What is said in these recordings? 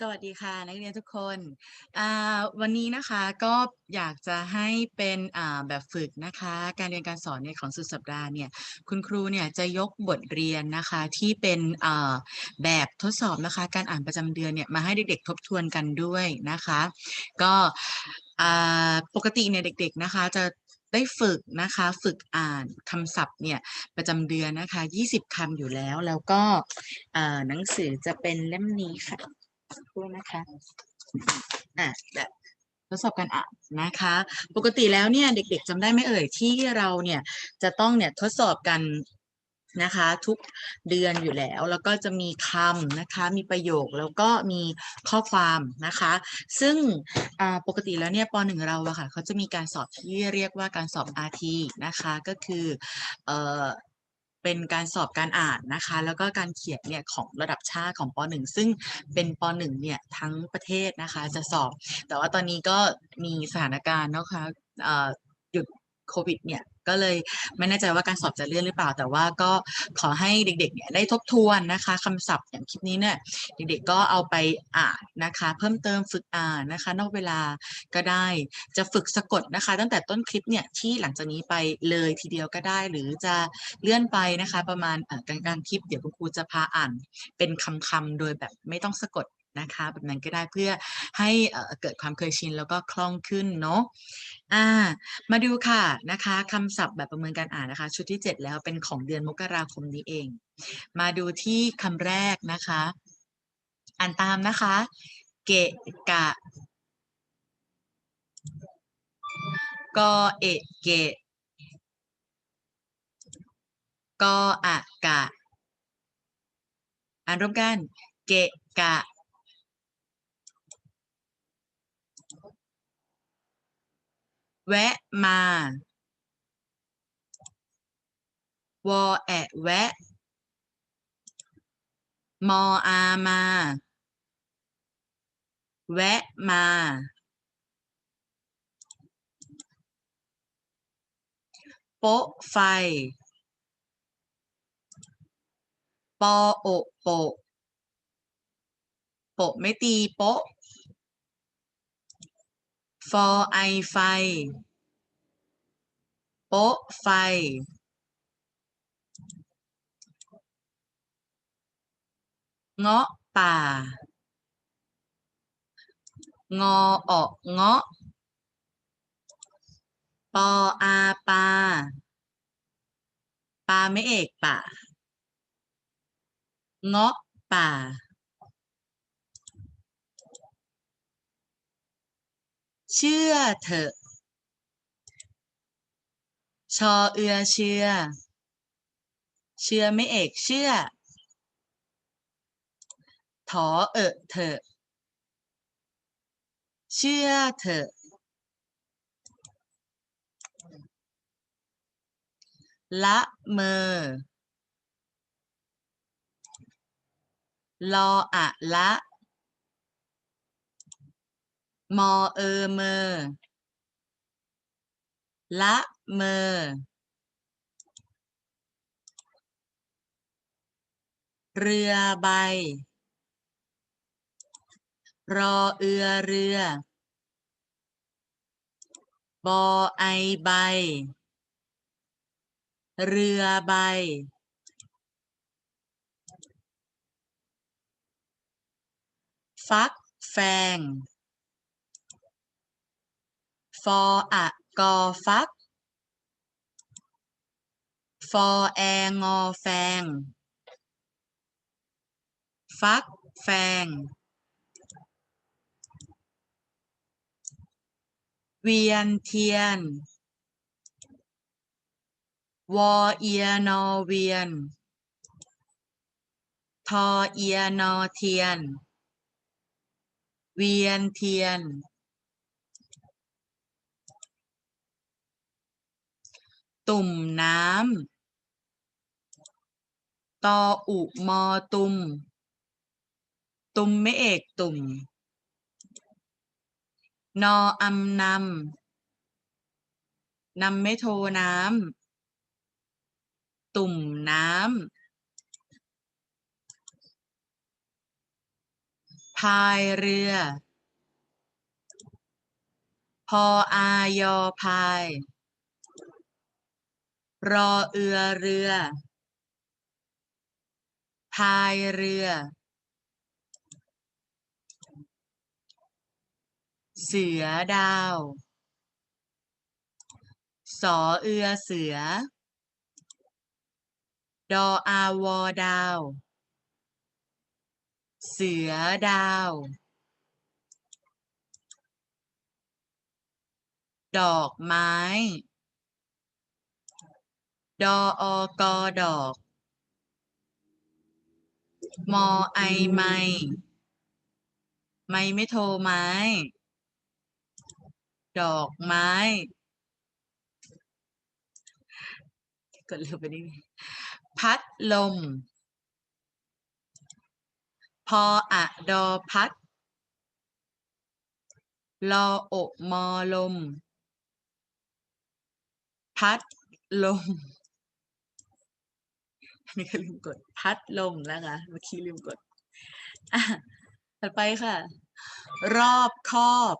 สวัสดีค่ะ นักเรียนทุกคนอ่าวันนี้นะคะก็อยากจะให้เป็นอ่าแบบฝึกนะคะ การเรียนการสอนเนี่ยของสุดสัปดาห์เนี่ยคุณครูเนี่ยจะยกบทเรียนนะคะที่เป็นอ่าแบบทดสอบนะคะ การอ่านประจำเดือนเนี่ยมาให้เด็กๆทบทวนกันด้วยนะคะ ก็ปกติเนี่ยเด็กๆนะคะจะ ได้ฝึกนะคะฝึกอ่านคำศัพท์เนี่ยประจำเดือนนะคะ 20คำอยู่แล้วแล้วก็หนังสือจะเป็นเล่มนี้ค่ะด้วยนะคะอะแบบทดสอบการอ่านนะคะ ปกติแล้วเนี่ยเด็กๆจำได้ไหมเอ่ยที่เราเนี่ยจะต้องเนี่ยทดสอบกัน นะคะ ทุกเดือนอยู่แล้วแล้วก็จะมีคำนะคะมีประโยคแล้วก็มีข้อความนะคะ ซึ่งปกติแล้วเนี่ยปหนึ่งเราอะค่ะเขาจะมีการสอบที่เรียกว่าการสอบ RT นะคะก็คือเเป็นการสอบการอ่านนะคะ แล้วก็การเขียนเนี่ยของระดับชาติของป .1 ซึ่งเป็นป .1 เนี่ยทั้งประเทศนะคะจะสอบ แต่ว่าตอนนี้ก็มีสถานการณ์นะคะ โควิดเนี่ยก็เลยไม่แน่ใจว่าการสอบจะเลื่อนหรือเปล่า แต่ว่าก็ขอให้เด็กๆเนี่ยได้ทบทวนนะคะคำศัพท์อย่างคลิปนี้เนี่ยเด็กๆก็เอาไปอ่านนะคะ เพิ่มเติมฝึกอ่านนะคะ นอกเวลาก็ได้จะฝึกสะกดนะคะ ตั้งแต่ต้นคลิปเนี่ยที่หลังจากนี้ไปเลยทีเดียวก็ได้ หรือจะเลื่อนไปนะคะ ประมาณกลางๆคลิปเดี๋ยวคุณครูจะพาอ่านเป็นคำๆโดยแบบไม่ต้องสะกด นะคะแบบนั้นก็ได้เพื่อให้เกิดความเคยชินแล้วก็คล่องขึ้นเนาะอ่ามาดูค่ะนะคะคำศัพท์แบบประเมินการอ่านนะคะ ชุดที่ 7 แล้วเป็นของเดือนมกราคมนี้เอง มาดูที่คำแรกนะคะ อ่านตามนะคะ เกะกะกอเอะเกะกออะกะ อ่านร่วมกัน เกะกะ แวะมาวอแอะแวะ มออามา แวะมา โปะไฟ ปอโอโปะโปะไม่ตีโปะ ฟอไอไฟ โปะไฟ เงาะป่า งอออกเงาะ ปออาปา ปาไม่เอกป่า เงาะป่า เชื่อเถอะ ชอเอือเชื่อ เชื่อไม่เอกเชื่อ ถอเอะเถอะ เชื่อเถอะ ละเมอ ลออะละ มอเออเมอ ละเมอ เรือใบ รอเอือเรือ บอไอใบ เรือใบฟักแฟง ฟออะกอฟัก ฟอแองอแฟง ฟัก แฟง เวียนเทียน วอเอียนอเวียน ทอเอียนอเทียน เวียนเทียน ตุ่มน้ำตออุมอตุม ตุมไม่เอกตุ่ม นออำนำนำไม่โทน้ำตุ่มน้ำพายเรือ พออายอพาย รอเอือเรือ พายเรือ เสือดาว สอเอือเสือ ดออาวอดาว เสือดาวดอกไม้ ดออกอดอก มอไอไม่ ไม่ไม่โทรไม้ ดอกไม้ กดเร็วไปนิดพัดลม พออะดอพัด ลออกมอลม พัดลม นนี้ก็ลืมกด พัดลมแล้วค่ะเมื่อกี้ลืมกดอะถัดไปค่ะ รอบคอบ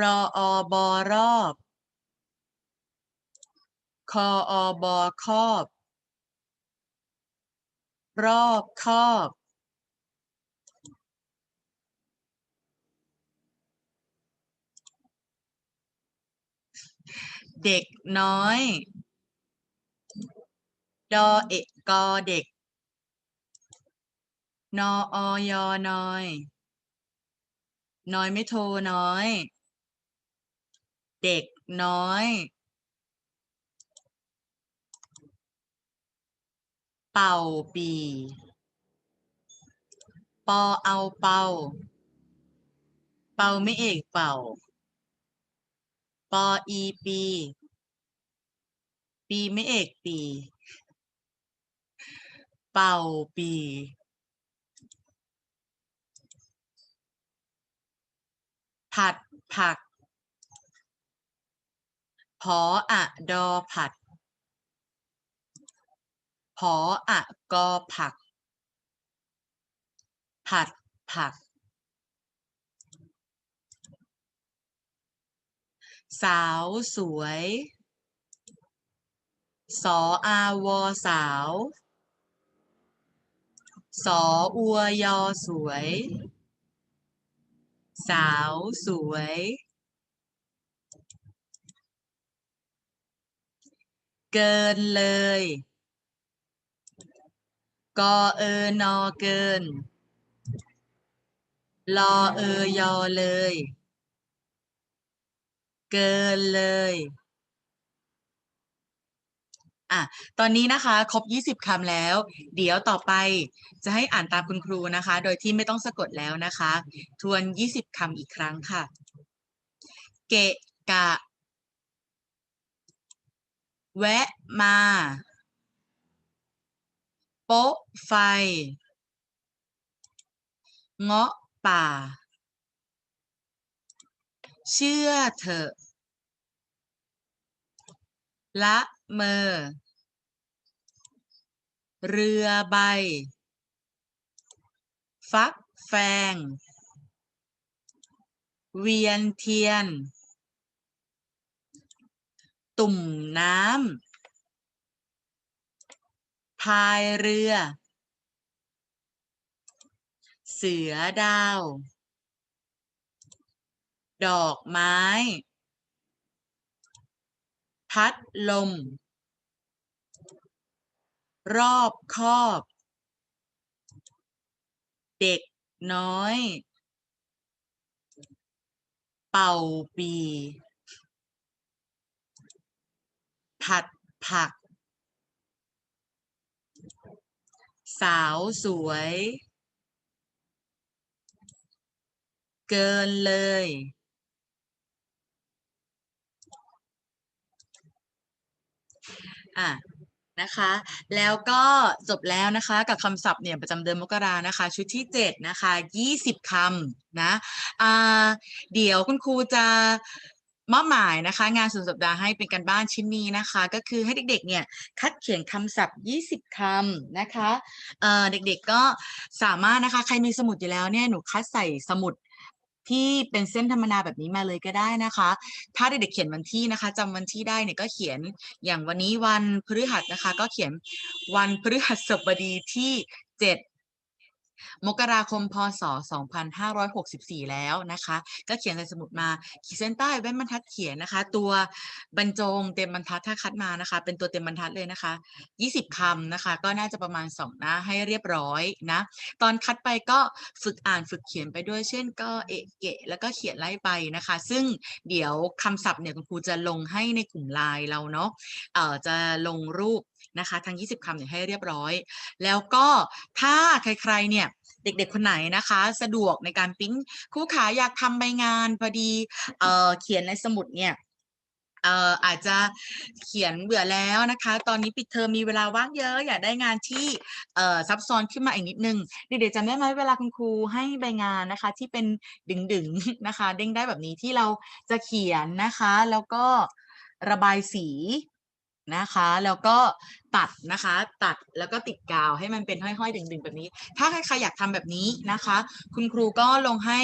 รออบอรอบ คออบอคอบ รอบคอบเด็กน้อย ดอเอกกอเด็ก นออยอน้อย น้อยไม่โทรน้อย เด็กน้อยเป่าปี ปอเอาเป่า เป่าไม่เอกเป่า ปออีปี ปีไม่เอกปี เป่าปีผัดผักพออะดอผัดพออะกอผัก ผัดผัก สาวสวย สออาวอสาว สออัวยอสวย สาวสวย เกินเลย กอเออนอเกินลอเออยอเลย เกินเลย อะตอนนี้นะคะ ครบ 20คำแล้ว เดี๋ยวต่อไปจะให้อ่านตามคุณครูนะคะ โดยที่ไม่ต้องสะกดแล้วนะคะ ทวน 20คำอีกครั้งค่ะ เกะกะ แวะมา โป๊ะไฟ เงาะป่า เชื่อเถอะ ละ เมอ เรือใบ ฟักแฟง เวียนเทียน ตุ่มน้ำพายเรือ เสือดาว ดอกไม้ พัดลม รอบคอบ เด็กน้อย เป่าปี ผัดผัก สาวสวย เกินเลย อะนะคะ แล้วก็จบแล้วนะคะกับคำศัพท์เนี่ยประจำเดือนมกรานะคะ ชุดที่ 7 นะคะ 20คำนะอ่าเดี๋ยวคุณครูจะมอบหมายนะคะ งานสุดสัปดาห์ให้เป็นการบ้านชิ้นนี้นะคะ ก็คือให้เด็กๆเนี่ยคัดเขียนคำศัพท์ 20 คำนะคะเเด็กๆก็สามารถนะคะใครมีสมุดอยู่แล้วเนี่ยหนูคัดใส่สมุด ที่เป็นเส้นธรรมดาแบบนี้มาเลยก็ได้นะคะ ถ้าเด็กๆเขียนวันที่นะคะจำวันที่ได้เนี่ยก็เขียนอย่างวันนี้วันพฤหัสนะคะ ก็เขียนวันพฤหัสบดีที่ 7 มกราคมพศ 2564 แล้วนะคะ ก็เขียนใส่สมุดมาขีดเส้นใต้แว่นบรรทัดเขียนนะคะ ตัวบรรจงเต็มบรรทัดถ้าคัดมานะคะ เป็นตัวเต็มบรรทัดเลยนะคะ 20คำนะคะ ก็น่าจะประมาณ 2 หน้าให้เรียบร้อยนะ ตอนคัดไปก็ฝึกอ่านฝึกเขียนไปด้วย เช่นก็เอะเกะแล้วก็เขียนไล่ไปนะคะ ซึ่งเดี๋ยวคำศัพท์เนี่ยคุณครูจะลงให้ในกลุ่มไลน์เราเนาะเอ่อจะลงรูป นะคะทั้ง 20 คำเนี่ยให้เรียบร้อย แล้วก็ถ้าใครๆเนี่ยเด็กๆ คนไหนนะคะ สะดวกในการปิ้นครูขาอยากทำใบงานพอดีเออเขียนในสมุดเนี่ยเอ่ออาจจะเขียนเบื่อแล้วนะคะ ตอนนี้ปิดเทอมมีเวลาว่างเยอะ อยากได้งานที่เอ่อซับซ้อนขึ้นมาอีกนิดนึงเด็กๆจำได้ไหมเวลาคุณครูให้ใบงานนะคะ ที่เป็นดึงๆนะคะ เด้งได้แบบนี้ที่เราจะเขียนนะคะ แล้วก็ระบายสี นะคะ แล้วก็ตัดนะคะ ตัดแล้วก็ติดกาวให้มันเป็นห้อยๆ ดึงๆ แบบนี้ ถ้าใครๆอยากทำแบบนี้นะคะ คุณครูก็ลงให้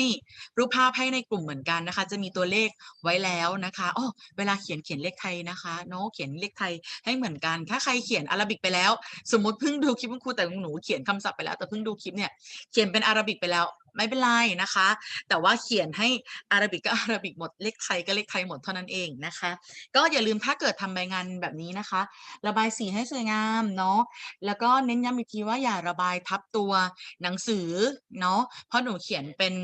รูปภาพให้ในกลุ่มเหมือนกันนะคะ จะมีตัวเลขไว้แล้วนะคะอ้อเวลาเขียนเขียนเลขไทยนะคะเนาะเขียนเลขไทยให้เหมือนกัน ถ้าใครเขียนอาราบิกไปแล้ว สมมติเพิ่งดูคลิปคุณครูแต่หนูเขียนคำศัพท์ไปแล้วแต่เพิ่งดูคลิปเนี่ยเขียนเป็นอาราบิกไปแล้ว ไม่เป็นไรนะคะ แต่ว่าเขียนให้อาราบิกก็อาราบิกหมดเลขไทยก็เลขไทยหมดเท่านั้นเองนะคะ ก็อย่าลืมถ้าเกิดทำใบงานแบบนี้นะคะ ระบายสีให้สวยงามเนาะแล้วก็เน้นย้ำอีกทีว่าอย่าระบายทับตัวหนังสือเนาะเพราะหนูเขียนเป็น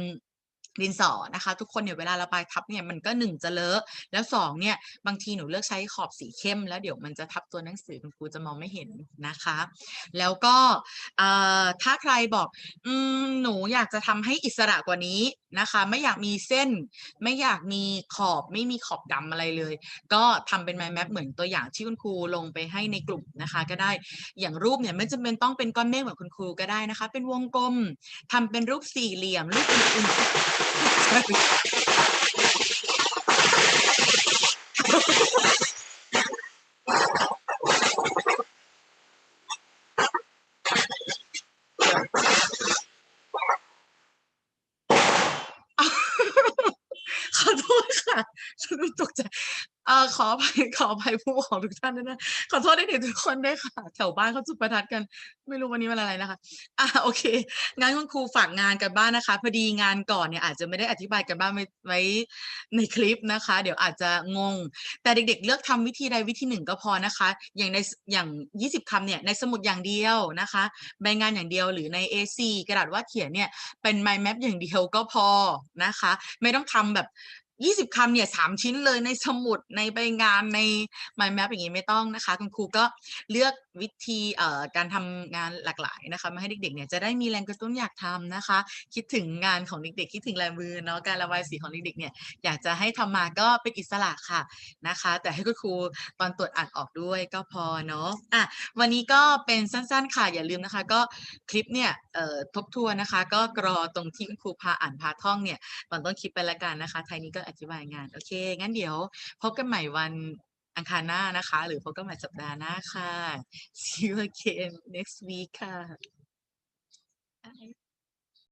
ดินสอนะคะ ทุกคนเนี่ยเวลาระบายทับเนี่ยมันก็หนึ่งจะเลอะแล้วสองเนี่ยบางทีหนูเลือกใช้ขอบสีเข้ม แล้วเดี๋ยวมันจะทับตัวหนังสือคุณครูจะมองไม่เห็นนะคะ แล้วก็ถ้าใครบอกอหนูอยากจะทำให้อิสระกว่านี้นะคะ ไม่อยากมีเส้น ไม่อยากมีขอบไม่มีขอบดำอะไรเลย ก็ทำเป็น mind map เหมือนตัวอย่างที่คุณครูลงไปให้ในกลุ่มนะคะ ก็ได้อย่างรูปเนี่ยไม่จำเป็นต้องเป็นก้อนเมฆเหมือนคุณครูก็ได้นะคะ เป็นวงกลมทำเป็นรูปสี่เหลี่ยมรูปอื่นๆ ขอโทษ ค่ะฉันตกใจเออขออภัยขออภัยผู้ปกครองทุกท่านด้วยนะขอโทษด็กๆทุกคนด้วยค่ะ แถวบ้านเขาจุดประทัดกัน ไม่รู้วันนี้วันอะไรนะคะอ่าโอเคงั้นคุณครูฝากงานกันบ้านนะคะ พอดีงานก่อนเนี่ยอาจจะไม่ได้อธิบายกันบ้านไว้ในคลิปนะคะ เดี๋ยวอาจจะงง แต่เด็ก ๆ เลือกทำวิธีใดวิธีหนึ่งก็พอนะคะ อย่างในอย่าง 20คำเนี่ยในสมุดอย่างเดียวนะคะใบงานอย่างเดียวหรือใน A4 กระดาษวาดเขียนเนี่ยเป็น mind map อย่างเดียวก็พอนะคะ ไม่ต้องทำแบบ 20คำเนี่ยสามชิ้นเลยในสมุดในใบงานใน mind map อย่างนี้ไม่ต้องนะคะ คุณครูก็เลือกวิธีเอ่อการทำงานหลากหลายนะคะมาให้เด็กๆเนี่ยจะได้มีแรงกระตุ้นอยากทำนะคะ คิดถึงงานของเด็กๆ คิดถึงลายมือเนาะการระบายสีของเด็กๆเนี่ยอยากจะให้ทำมาก็เป็นอิสระค่ะนะคะ แต่ให้คุณครูตอนตรวจอ่านออกด้วยก็พอเนาะอะวันนี้ก็เป็นสั้นๆค่ะอย่าลืมนะคะ ก็คลิปเนี่ยเอ่อทบทวนนะคะ ก็กรอตรงที่คุณครูพาอ่านพาท่องเนี่ยตอนต้นคลิปไปละกันนะคะไทยนี้ก็อธิบายงาน โอเค งั้นเดี๋ยว พบกันใหม่วันอังคารหน้านะคะ หรือพบกันใหม่สัปดาห์หน้าค่ะ see you again next week ค่ะ